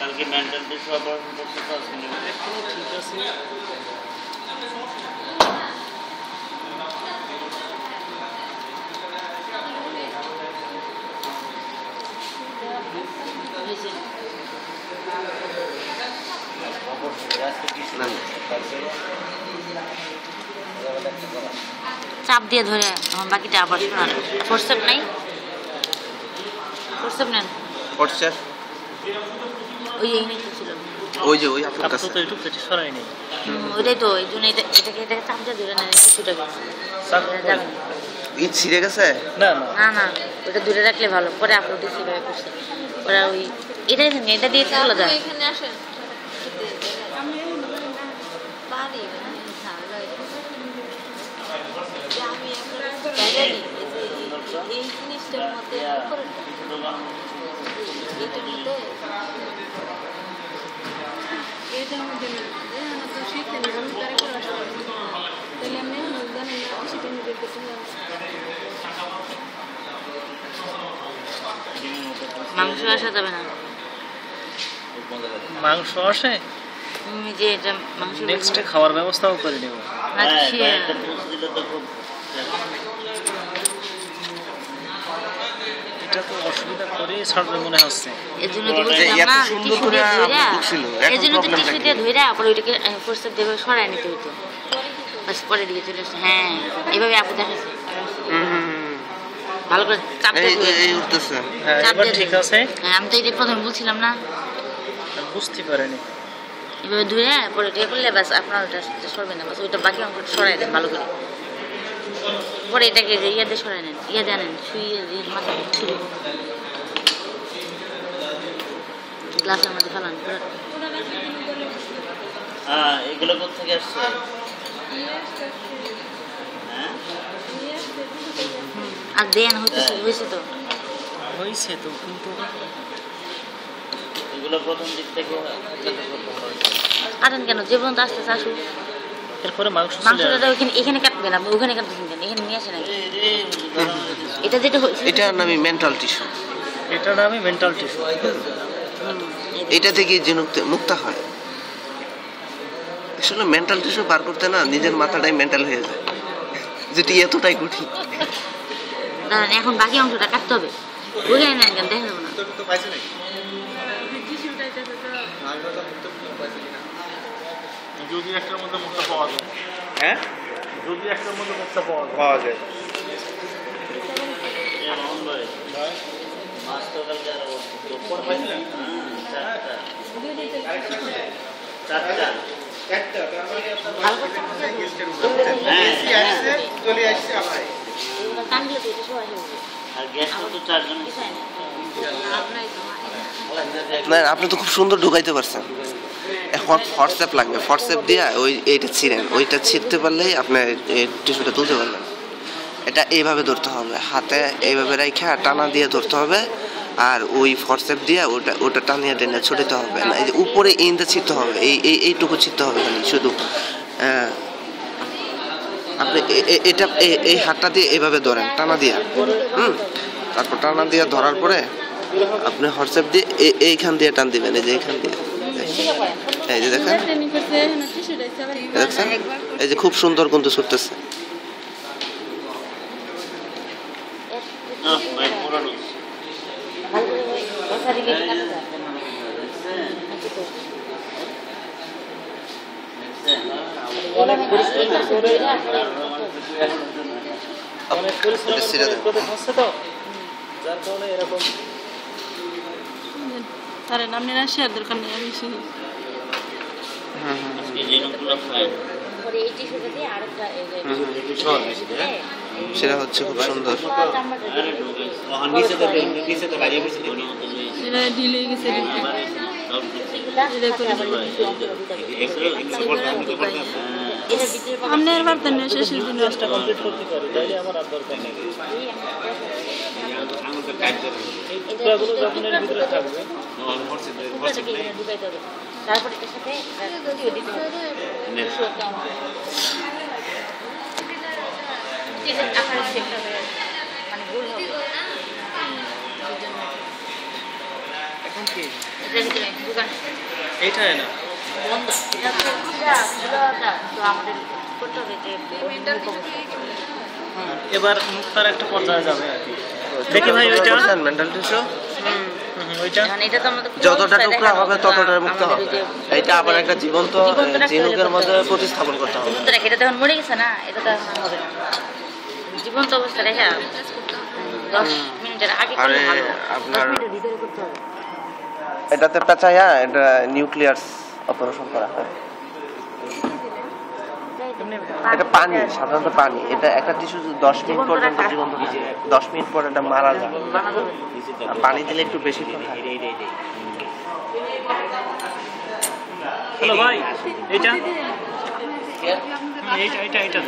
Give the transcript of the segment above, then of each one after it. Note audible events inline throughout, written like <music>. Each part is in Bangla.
কালকে মেন্টাল টিস্যু অপারেশন করতে তো আসেনি। এখনও ঠিক আছে চাপ দিয়ে ধরে বাকিটা আবার শোনান ফোরসেপ নাই? ফোরসেপ নেন? হোয়াটসঅ্যাপ ওই এই নিচে ছিল ওই যে ওই আপনার কাছে তো একটু পেটে সরাই নেই ওইটাই তো এই জন্য এটা এটাকে এটাকে দিয়ে ধরে নেন কিছুটাকে চাপ না। ই ছিঁড়ে গেছে না না না না ওটা দূরে রাখলে ভালো পরে আপলোড সেভাবে করছে ওরা ওই এটাই থাকে এটা দিয়ে চলে যায় এখানে আসেন পারি এই জিনিসটার মধ্যে করে এইটার মধ্যে এটার মধ্যে না যে আমার তো শিখতে নেই আমি তারে করে মাংস আসা যাবে না। মাংস আসে? যে এটা মাংস নেক্সটে খাওয়ার ব্যবস্থাও করে নেব। না হ্যাঁ খেয়ে কয়েকটা পুষ দিলে তো খুব এটা তো অসুবিধা করে ছাড়বে মনে হচ্ছে। এর তো যে বলছিলাম না টিস্যু দিয়ে ধইরা ঢুকছিল, এর এখন জন্য তো টিস্যু দিয়ে ধইরা আবার ওইটাকে ফোর্সেপ দিয়ে সরাই নিতে হইতো। বাস পরে দিকে চলে আসছে হ্যাঁ এইভাবে আপু দেখাচ্ছে হুম, হুম, হুম। ভালো করে চাপ দিয়ে এই ধরে। এই- এই উঠতেছে। হ্যাঁ চাপ দিয়ে ঠিক আছে। হ্যাঁ আমি তো এটা প্রথমে বলছিলাম না। বুঝতে পারিনি। এভাবে ধুয়ে পরে এটা করলে বাস আপনার ওটা সরবে না বাস ওইটা বাকি অঙ্কটা সরাই দেন ভালো করে। পরে এটাকে যে ইয়ে দিয়ে সরাই নেন ইয়ে দিয়ে নেন শুয়ে মাথা ছুরি। গ্লাসের মধ্যে ফেলান হ্যাঁ এগুলো কোথা থেকে আসছে? হ্যাঁ? আর দেন হইতেছে হয়েছে তো। হয়েছে তো কিন্তু এগুলো প্রথম দিক থেকে কাটেন কেন? যে পর্যন্ত আসতেছে আসুক। এরপরে মাংস মাংসটা ওইখানে এখানে আপনি ওখানে কেন এখানে নিয়ে আসেন কিছু। এটা যেটা হয়েছে এটার নামই মেন্টাল টিস্যু এটার নামই মেন্টাল টিস্যু এটা থেকে যে মুক্ত- মুক্ত হয়। আসলে মেন্টাল টিস্যু বার করতে না নিজের মাথাটাই মেন্টাল হয়ে যায়। যেটি এতটাই কঠিন। দাঁড়ান এখন বাকি অংশটা কাটতে হবে। নেন কেন দেখা যাবে না। যদি একটার মধ্যে মুখটা পাওয়া যায়। হ্যাঁ? যদি একটার মধ্যে মুখটা পাওয়া যায়। পাওয়া যায়। হ্যাঁ, হ্যাঁ, আপনি তো খুব সুন্দর ঢুকাইতে পারছেন। এখন হোয়াটসঅ্যাপ লাগবে। হোয়াটসঅ্যাপ দিয়ে ওই এইটা ছিঁড়েন। ওইটা ছিঁড়তে পারলেই আপনার টিস্যুটা তুলতে পারবেন। এটা এইভাবে ধরতে হবে। হাতে এইভাবে রেখে টানা দিয়ে ধরতে হবে। আর ওই হোয়াটসঅ্যাপ দিয়ে ওটা ওটা টানিয়ে টেনে ছড়িতে হবে। না, এই যে উপরে ইন্দা ছিঁড়তে হবে। এই এই, এইটুকু ছিঁড়তে হবে খালি শুধু। আপনি এটা এই হাতটা দিয়ে এইভাবে ধরেন, টানা দিয়ে। হুম? তারপর টানা দিয়ে ধরার পরে আপনি হোয়াটসঅ্যাপ দিয়ে এইখান দিয়ে টান দিবেন, এই যে এইখান দিয়ে। এই যে দেখেন দেখছেন এই খুব সুন্দর কিন্তু ছুটতেছে? অনেক পরিশ্রম করে দেখছেন? অনেক পরিশ্রম এটা ছেড়ে দেন। করে হচ্ছে তো যার কারণে এরকম তারে নামনে না শেয়ার দরকার নেই আমি সেই? সেটা হচ্ছে খুব সুন্দর ঢিলে গেছে ঢিলে। মানে সব কিছু। এগুলা সাথে আবার এই টিস্যু অংশটা দিতে হবে। এটার ভিতরে পাবেন আপনি আর পারতেন না শেষের দিন কাজটা কমপ্লিট করতে পারি আমার আর দরকার নেই তারপর হবে এটা ভিতরে না তো আমাদের করতে হবে এবার মুক্তার একটা পর্যায়ে যাবে আর কি। দেখি ভাই ওইটা? মেন্টাল এটা তো আমাদের খোলা যতটা টুকরা হবে না, মুক্ত হবে। এটা আবার একটা জীবন্ত জীবন্ত রাখতে হলে ঝিনুকের করতে মধ্যে প্রতিস্থাপন করতে হবে। এটা তো মরে গেছে না এটা তো হবে না। জীবন্ত অবস্থা রেখে দশ মিনিটের আগে করলে ভালো। দশ মিনিটের ভিতরে করতে হবে। এটাতে পেঁচাইয়া এটা নিউক্লিয়াস অপারেশন করা হয়। এটা পানি সাধারণত পানি। এটা একটা টিস্যু দশ মিনিট পর্যন্ত রাখা। জীবন্ত দশ মিনিট পর এটা মারা যায়। পানি দিলে একটু বেশি হ্যালো ভাই এইটা এইটা এইটা এইটা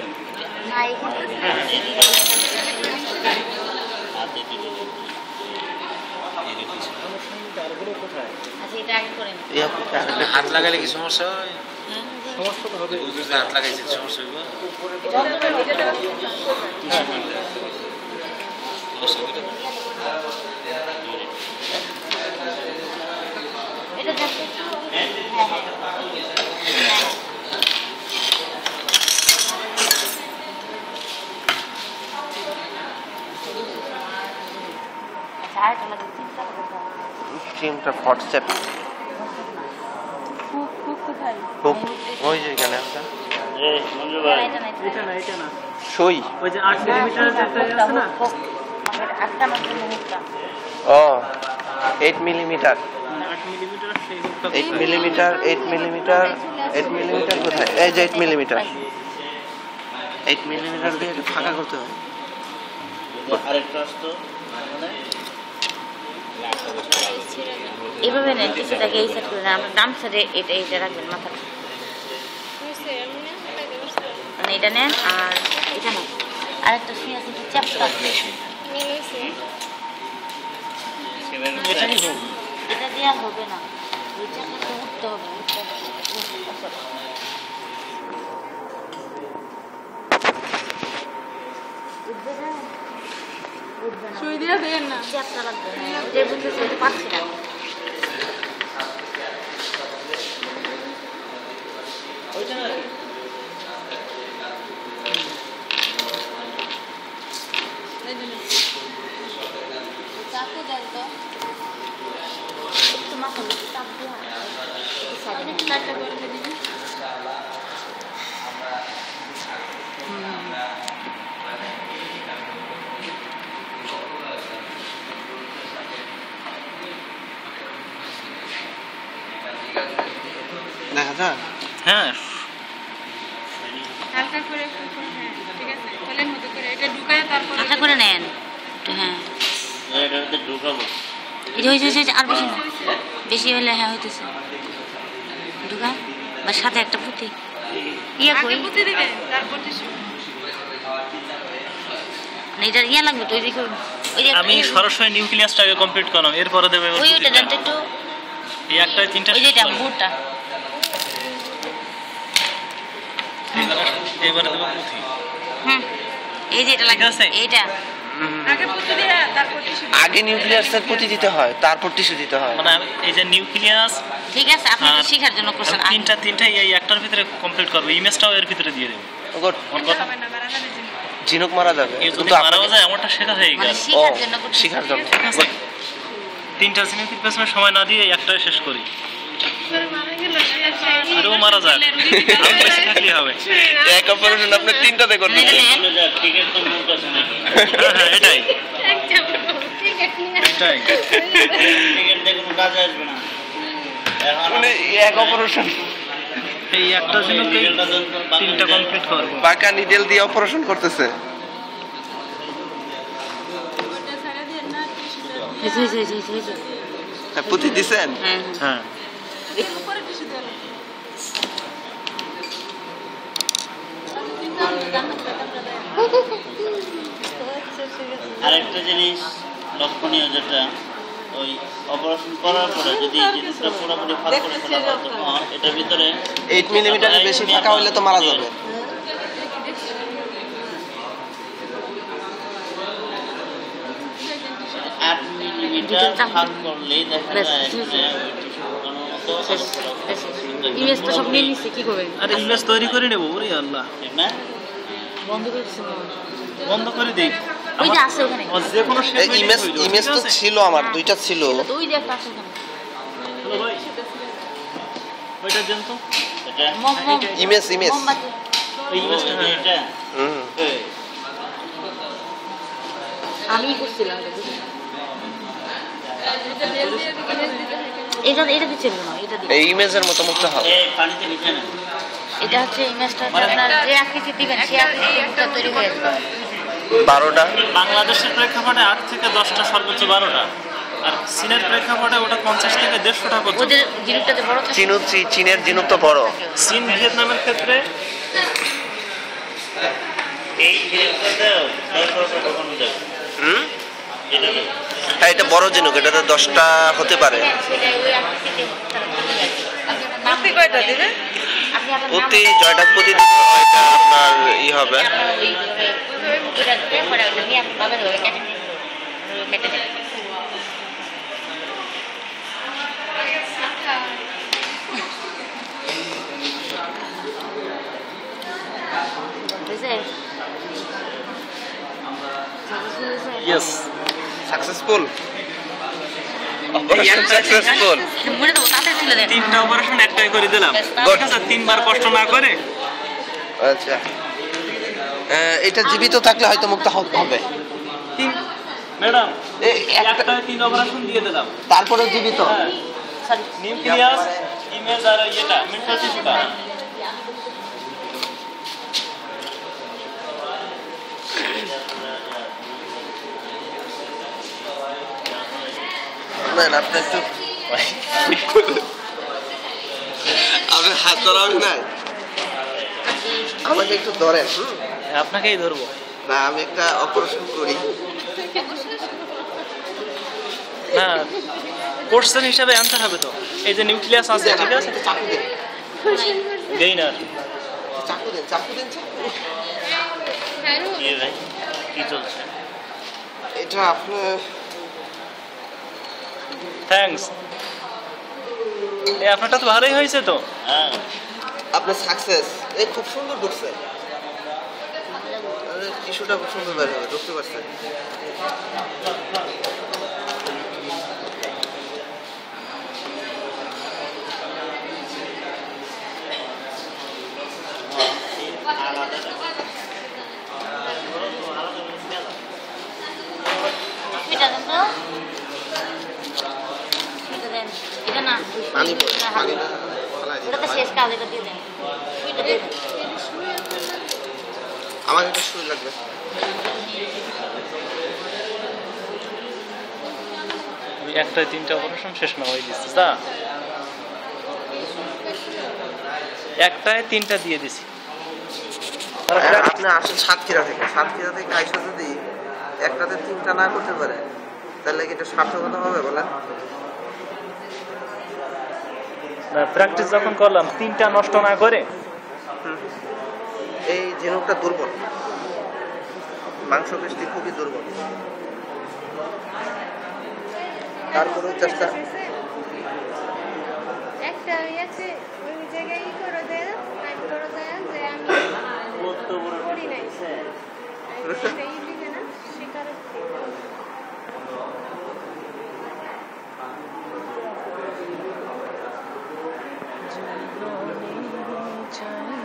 হাত লাগালে কি সমস্যা হয়? সমস্যা তো হবে হাত লাগাইছে সমস্যা হইব এটা দেখতে ওই যে এখানে সই। ওই যে আট মিলিমিটার আছে না? ও eight millimetre eight millimetre eight millimetre eight millimetre কোথায়? এই যে এইট মিলিমিটার এইট মিলিমিটার দিয়ে ফাঁকা করতে হবে আরেকটা আসতো। মানে এভাবে নেন কিছুটাকে এই সাইড করে আপনার ডান সাইডে এটা এটা রাখবেন মাথাটা মানে এটা নেন আর এটা নেন। আর একটা শুয়ে আছে একটু চ্যাপটা। এটা দেওয়া হবে না। উঠতে হবে উঠতে হবে। উঠবে না? সুই দিয়ে দেন না চ্যাপটা লাগবে ওইটাই বুঝতেছি ওইটা পাচ্ছি না ওইটা না এই জন্য চাকু দেন তো একটু মাথা একটু চাপ দেওয়া একটু সাইডে একটু লাইটটা করে দিবি দেখা যায় হ্যাঁ। হালকা করে একটু হ্যাঁ ঠিক আছে। তেলের মতো করে এটা ঢুকায় তারপরে হালকা করে নেন। হ্যাঁ। এটার ঢুকাবো। এটা হয়েছে হয়েছে আর বেশি না। বেশি হলে হ্যাঁ হইতেছে। ঢুকা বা সাথে একটা পুঁতি। ইয়া কই? পুঁতে দিবেন তারপর টিস্যু। মানে এটা ইয়া লাগবে তো ওই দিকে ওই যে আমি সরাসরি নিউক্লিয়াসটাকে কমপ্লিট করলাম এরপরে দেবে ওই ওইটা দেন তো একটু। এই একটাই তিনটা ওই যে শেষ এটা বুটটা এবারে- এবারে দেবো পুঁথি। হুম এই যে এটা লাগবে এইটা। আগে পুঁতে দিয়ে তারপর টিস্যু আগে নিউক্লিয়াসের প্রতি দিতে হয় তারপর টিস্যু দিতে হয়। মানে এই যে নিউক্লিয়াস ঠিক আছে আপনি শেখার জন্য করছেন। তিনটা তিনটা এই একটার ভিতরে কমপ্লিট করব। ইমেজটাও এর ভিতরে দিয়ে দেবো। ওগো, ওর কথা হবে না মারা যাবে ঝিনুক মারা যাবে। কিন্তু মারাও যায় শেখা হয়ে মানে গেল। শেখার জন্য করছেন জন্য। তিনটা জিনিসের পেছনে সময় না দিয়ে এই একটাই শেষ করি। আরও মারা যাক। বেশি হবে। এক অপারেশন আপনি তিনটাতে করতে এটা নেন চলে যাক টিকিট তো মুখ আছে না হ্যাঁ হ্যাঁ এটাই। মানে এক অপারেশন এই একটা জিনিসকে তিনটা কমপ্লিট করব বাঁকা নিডেল দিয়ে অপারেশন করতেছে। হ্যাঁ, পুঁতি দিছেন? হ্যাঁ। হ্যাঁ হ্যাঁ উপরে টিস্যু দেন আরেকটা জিনিস লক্ষণীয় যেটা ওই অপারেশন করার পরে যদি জিনিসটা পুরোপুরি ফাঁক করে ফেলা হয় তখন এটার ভিতরে এইট মিলিমিটারের বেশি ফাঁকা হইলে তো মারা যাবে। আট মিলিমিটার করলেই দেখা যায়। ইমেজ তো সব নিয়ে নিচ্ছে কি করবেন আর ইমেজ তৈরি করে নেব ওরে আল্লাহ। ঠিক না? বন্ধ করে দিচ্ছে বন্ধ করে দিই। ওই যে আছে ওখানে। যে কোনো ইমেজ ইমেজ তো ছিল আমার দুইটা ছিল। যে একটা আছে ওখানে। ভাই। ওইটা দেন তো। মম ইমেজ ইমেজ। ইমেজটা হ্যাঁ। এটা এই, আমি করছিলাম। এটা দিচ্ছিল না এটা দিচ্ছে এই ইমেজের মতো মুখটা হবে এই পানিতে ভিজে না এটা হচ্ছে ইমেজটা হচ্ছে আপনার যে আকৃতি দিবেন সেই আকৃতিটা তৈরি হয়ে যাবে বারোটা। বাংলাদেশের প্রেক্ষাপটে আট থেকে দশটা সর্বোচ্চ বারোটা। আর চীনের প্রেক্ষাপটে ওটা পঞ্চাশ থেকে দেড়শোটা পর্যন্ত। চিনুক চীনের জিনুক তো বড়। চীন ভিয়েতনামের ক্ষেত্রে। হ্যাঁ এটা বড় জিনুক এটাতে দশটা হতে পারে। সেটা ওই আকৃতিতে। তারা তৈরি হয়ে কয়টা দিবে প্রতি জয়টা প্রতি এটা আপনার ই হবে? ইয়েস সাকসেসফুল সাকসেসফুল তিনটা অপারেশন একটাই করে দিলাম। ঠিক আছে তিনবার কষ্ট না করে। আচ্ছা। এটা জীবিত থাকলে হয়তো মুক্ত হবে। ম্যাডাম একটা- তিন অপারেশন দিয়ে দিলাম। তারপরেও জীবিত। নিউক্লিয়াস ইমেজ আর ইয়েটা মেন্টাল টিস্যুটা না না আপনি একটু <laughs> আপনি হাত ধরাবেন না। আমাকে একটু ধরেন আপনাকেই ধরবো। না আমি একটা অপারেশন করি। না কোর্সের হিসাবে আনতে হবে তো। এই যে নিউক্লিয়াস আছে ঠিক আছে? চাকু দেন। গেইনার চাকু দেন চাকু দেন কি কি চলছে? এটা আপনার থ্যাঙ্কস এই আপনারটা তো ভালোই হয়েছে তো। হ্যাঁ। আপনার সাকসেস এই খুব সুন্দর ঢুকছে টিস্যুটা খুব সুন্দর বের হবে, ঢুকতে পারছে এটা দেন তো এটা দেন এটা না পানি পানি হাতে। ফেলাই দিন। ওটা তো শেষ কাজ এটা দিয়ে দেন ওইটা দিয়ে দেন আমার একটা সুই লাগবে। একটাই তিনটা অপারেশন শেষ না হয়ে দিচ্ছি তা একটায় তিনটা দিয়ে দিছি। আপনি আসেন সাতক্ষীরা থেকে। সাতক্ষীরা থেকে আইসা যদি একটাতে তিনটা না করতে পারে তাহলে কি এটা সার্থকতা হবে বলেন? প্র্যাকটিস যখন করলাম তিনটা নষ্ট না করে এই ঝিনুকটা দুর্বল। মাংস মাংসপেশি খুবই দুর্বল। তারপরে চেষ্টা একটা ওই আছে ওই জায়গায় করে দেয় টাইপ করে দেয় যে আমি করি নাই। time.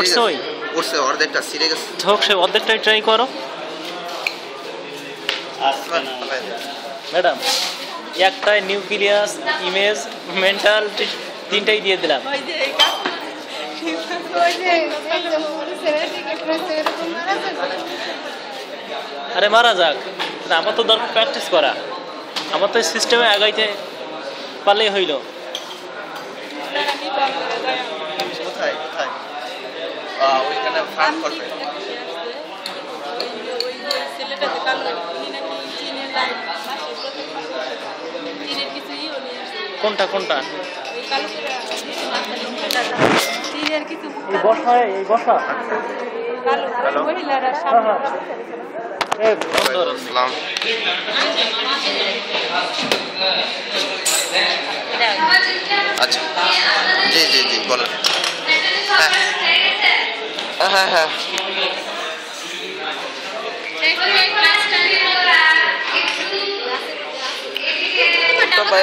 উঠছে ওই। উঠছে অর্ধেকটা সিরে গেছে। হোক সে অর্ধেকটাই ট্রাই করো। ম্যাডাম একটাই নিউক্লিয়াস ইমেজ মেন্টাল তিনটাই দিয়ে দিলাম। আরে মারা যাক। আমার তো দরকার প্র্যাকটিস করা। আমার তো সিস্টেমে আগাইতে পারলেই হইল। ওইখানে ফার্ম করবে। কোনটা কোনটা? কিছু এই বসা সামনে ইসলাম আচ্ছা। জি জি জি বলেন। হ্যাঁ। হ্যাঁ হ্যাঁ তো ভাই